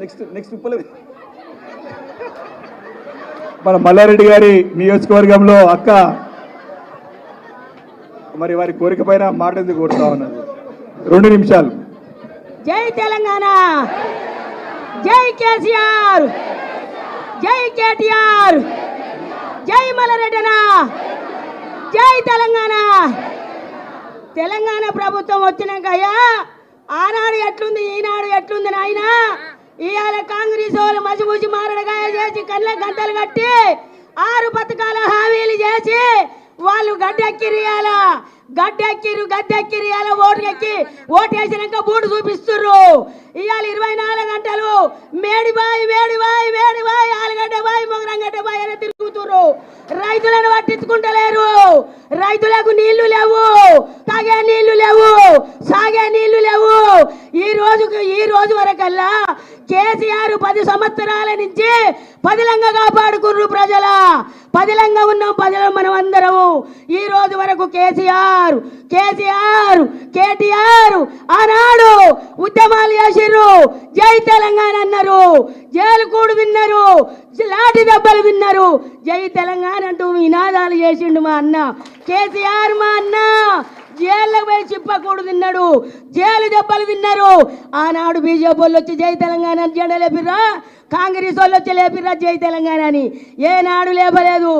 Next next ఉప్పలవి. మన మల్లారెడ్డి గారి నియోజకవర్గంలో అక్క మరి వారి కోరిక పైన మాట ఎందుకు కోరుతా ఉన్నది రెండు నిమిషాలు. జై తెలంగాణ. జై కేసీఆర్. జై కేటీఆర్. జై మలరెడ్డనా జై తెలంగాణ. తెలంగాణ ప్రభుత్వం వచ్చినాకయ్యా ఆనాడు ఎట్లుంది ఈనాడు ఎట్లుంది నాయనా? ఇవాళ కాంగ్రెస్ వాళ్ళు మసిమూసి మారడగాయ చేసి కళ్ళ గంటలు కట్టి ఆరు పథకాల హామీలు చేసి వాళ్ళు గడ్డెక్కిరియాల గడ్డెక్కిరు గడ్డెక్కిరియాల ఓటు ఎక్కి ఓటు వేసినాక బూడు చూపిస్తుర్రు. ఇవాళ ఇరవై నాలుగు గంటలు మేడిబాయి వేడిబాయి వేడిబాయి ఆలుగడ్డ బాయి మొగరంగడ్డ బాయి అని తిరుగుతుర్రు. రైతులను పట్టించుకుంటలేరు. రైతులకు నీళ్ళు లేవు. తాగే నీళ్ళు లేవు. సాగే నీళ్ళు లేవు. ఈ రోజుకు ఈ రోజు వరకల్లా కేసీఆర్ పది సంవత్సరాల నుంచి పదిలంగా కాపాడుకుర్రు ప్రజల. పదిలంగా ఉన్నాం పదిలం మనం అందరము. ఈ రోజు వరకు కేసీఆర్ కేసీఆర్ కేటీఆర్ ఆనాడు ఉద్యమాలు చేసిర్రు. జై తెలంగాణ అన్నారు. జైలు కూడు విన్నారు. లాటి దెబ్బలు విన్నారు. జై తెలంగాణ అంటూ నినాదాలు చేసిండు మా అన్న. కేసీఆర్ మా అన్న. పోయి తిన్నాడు జైలు దెబ్బలు తిన్నారు ఆనాడు బీజేపీ వాళ్ళు వచ్చి జై తెలంగాణ అని జెండా లేపిర్రా? కాంగ్రెస్ వాళ్ళు వచ్చి లేపిర్రా జై తెలంగాణ అని? ఏనాడు లేపలేదు.